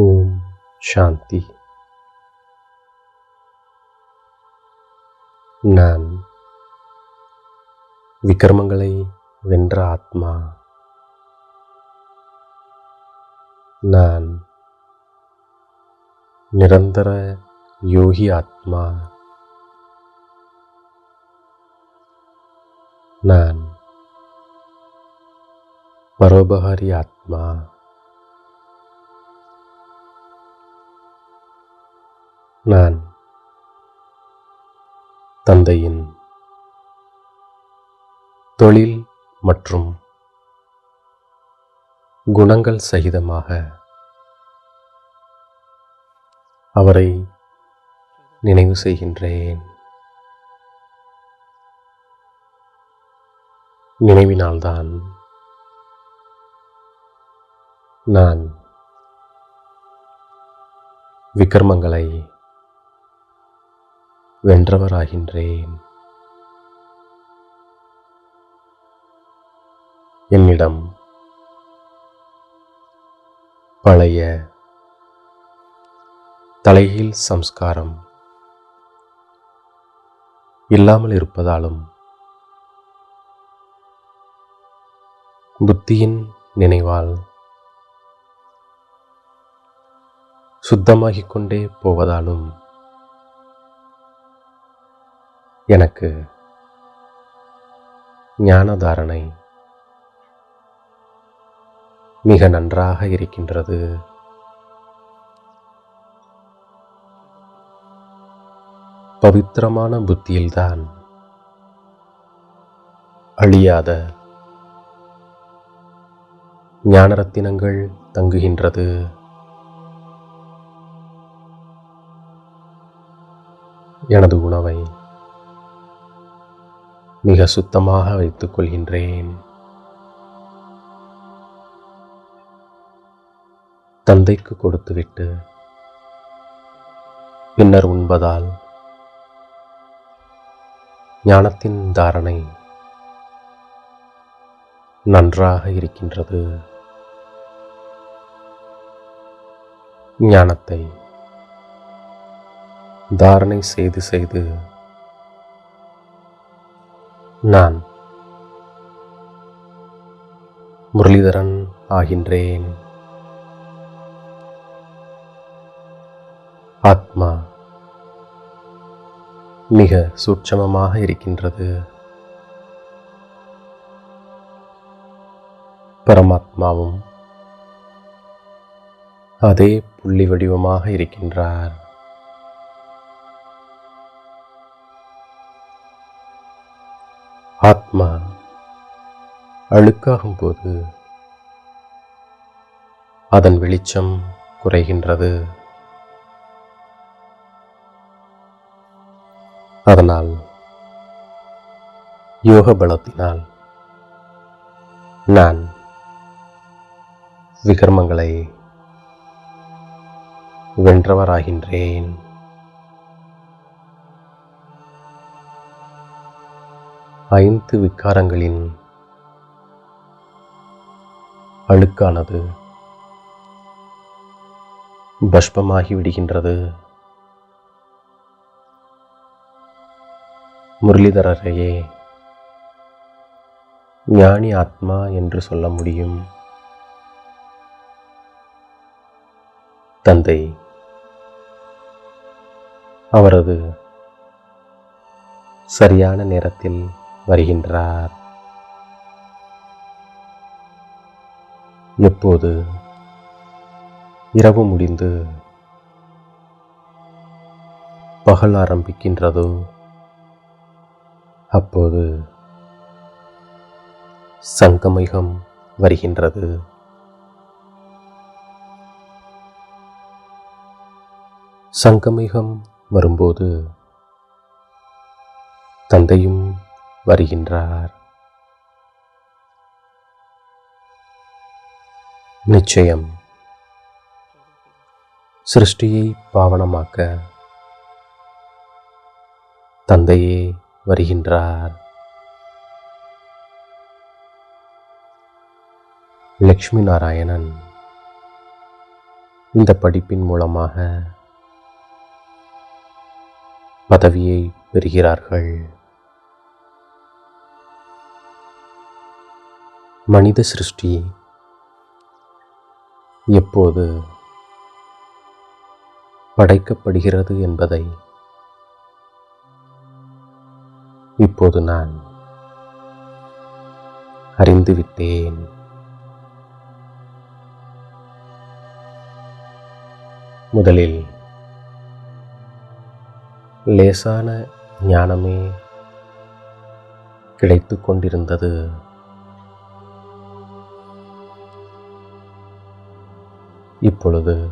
ஓம் சாந்தி நான் விக்ரமங்களை வென்ற ஆத்மா. நான் நிரந்தர யோகி ஆத்மா. நான் பரோபகாரி ஆத்மா. நான் தந்தையின் தொழில் மற்றும் குணங்கள் சகிதமாக அவரை நினைவு செய்கின்றேன். நினைவினால்தான் நான் விக்ரமங்களை வென்றவராகின்றேன். என்னிடம் பழைய தலைகீழ் சம்ஸ்காரம் இல்லாமல் இருப்பதாலும் புத்தியின் நினைவால் சுத்தமாகிக் கொண்டே போவதாலும் எனக்கு ஞானதாரணை மிக நன்றாக இருக்கின்றது. பவித்திரமான புத்தியில்தான் அழியாத ஞானரத்தினங்கள் தங்குகின்றது. எனது உணவை மிக சுத்தமாக வைத்துக் கொள்கின்றேன். தந்தைக்கு கொடுத்துவிட்டு பின்னர் உண்பதால் ஞானத்தின் தாரணை நன்றாக இருக்கின்றது. ஞானத்தை தாரணை செய்து செய்து நான் முரளிதரன் ஆகின்றேன். ஆத்மா மிக சூட்சமமாக இருக்கின்றது. பரமாத்மாவும் அதே புள்ளி வடிவமாக இருக்கின்றார். ஆத்மா அழுக்காகும் போது அதன் வெளிச்சம் குறைகின்றது. அதனால் யோக பலத்தினால் நான் விகர்மங்களை வென்றவராகின்றேன். ஐந்து விக்காரங்களின் அழுக்கானது பஷ்பமாகி விடுகின்றது. முரளிதரரையே ஞானி ஆத்மா என்று சொல்ல முடியும். தந்தை அவரது சரியான நேரத்தில் வருகின்றார். எப்போது இரவு முடிந்து பகல் ஆரம்பிக்கின்றதோ? அப்போது சங்கமயுகம் வருகின்றது. சங்கமயுகம் வரும்போது தந்தையும் வருகின்றார். நிச்சயம் சிருஷ்டியை பாவனமாக்க தந்தையே வருகின்றார். லக்ஷ்மி நாராயணன் இந்த படிப்பின் மூலமாக பதவியை பெறுகிறார்கள். மனித சிருஷ்டி. எப்போது படைக்கப்படுகிறது என்பதை. இப்போது நான் அறிந்துவிட்டேன் முதலில் லேசான ஞானமே கிடைத்து கொண்டிருந்தது. இப்பொழுது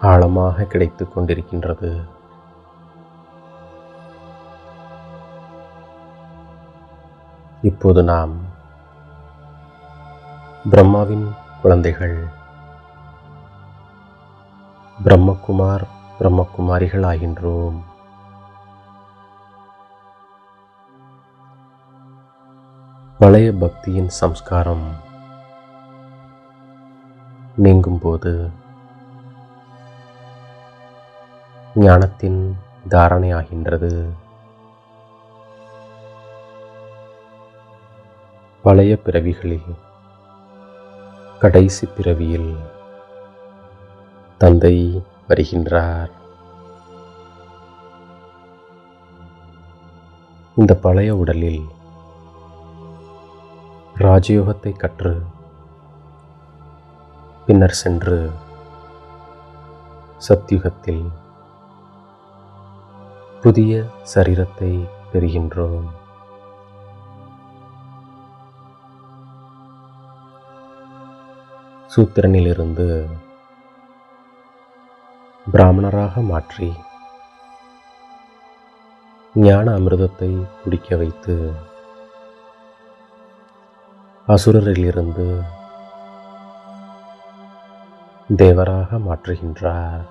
ஆழமாக கிடைத்து கொண்டிருக்கின்றது. இப்போது நாம் பிரம்மாவின் குழந்தைகள் பிரம்மகுமார் பிரம்மகுமாரிகள் ஆகின்றோம் பழைய பக்தியின் சம்ஸ்காரம் நீங்கும்போது ஞானத்தின் தாரணை ஆகின்றது. பழைய பிறவிகளில் கடைசி பிறவியில் தந்தை வருகின்றார். இந்த பழைய உடலில் ராஜயோகத்தை கற்று பின்னர் சென்று சத்யுகத்தில் புதிய சரீரத்தை பெறுகின்றோம். சூத்திரனிலிருந்து பிராமணராக மாற்றி ஞான அமிர்தத்தை குடிக்க வைத்து அசுரரிலிருந்து தேவராக மாற்றுகின்றார்.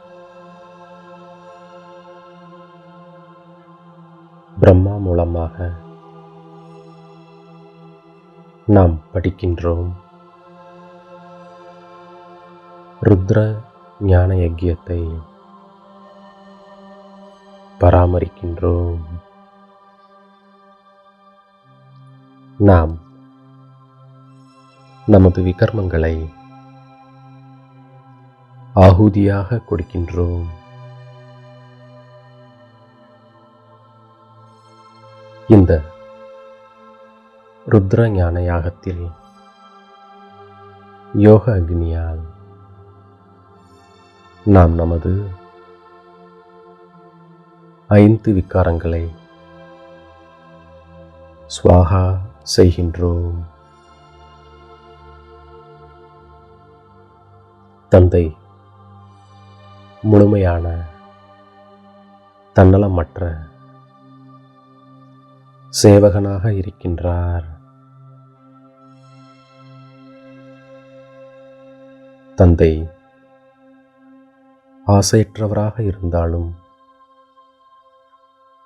பிரம்மா மூலமாக நாம் படிக்கின்றோம். ருத்ர ஞான யக்கியத்தை பராமரிக்கின்றோம். நாம் நமது விகர்மங்களை ஆகுதியாக கொடுக்கின்றோம். இந்த ருத்ர ஞான யாகத்தில் யோக அக்னியால் நாம் நமது ஐந்து விக்காரங்களை சுவாகா செய்கின்றோம். தந்தை முழுமையான தன்னலமற்ற சேவகனாக இருக்கின்றார். தந்தை ஆசையற்றவராக இருந்தாலும்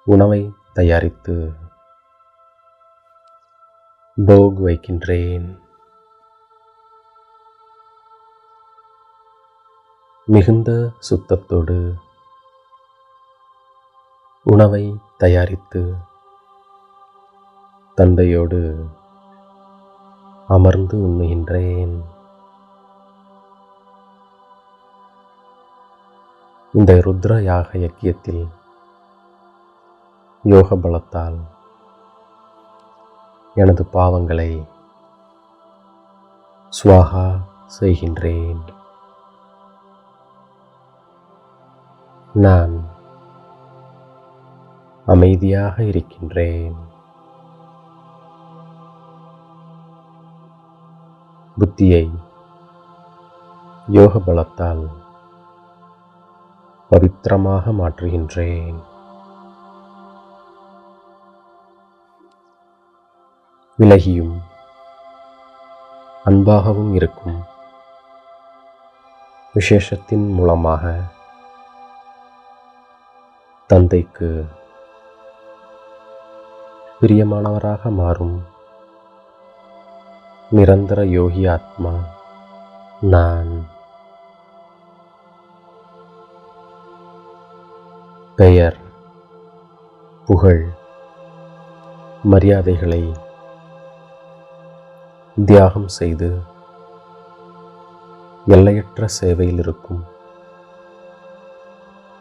உணவை தயாரித்து போக் வைக்கின்றேன். மிகுந்த சுத்தத்தோடு உணவை தயாரித்து தந்தையோடு அமர்ந்து உண்ணுகின்றேன். இந்த ருத்ர யாக யக்கியத்தில் யோக பலத்தால் எனது பாவங்களை சுவாகா செய்கின்றேன். நான் அமைதியாக இருக்கின்றேன். புத்தியை யோக பலத்தால் பவித்திரமாக மாற்றுகின்றேன். விலகியும் அன்பாகவும் இருக்கும் விசேஷத்தின் மூலமாக தந்தைக்கு பிரியமானவராக மாறும். நிரந்தர யோகி ஆத்மா நான். பெயர் புகழ். மரியாதைகளை தியாகம் செய்து எல்லையற்ற சேவையில் இருக்கும்.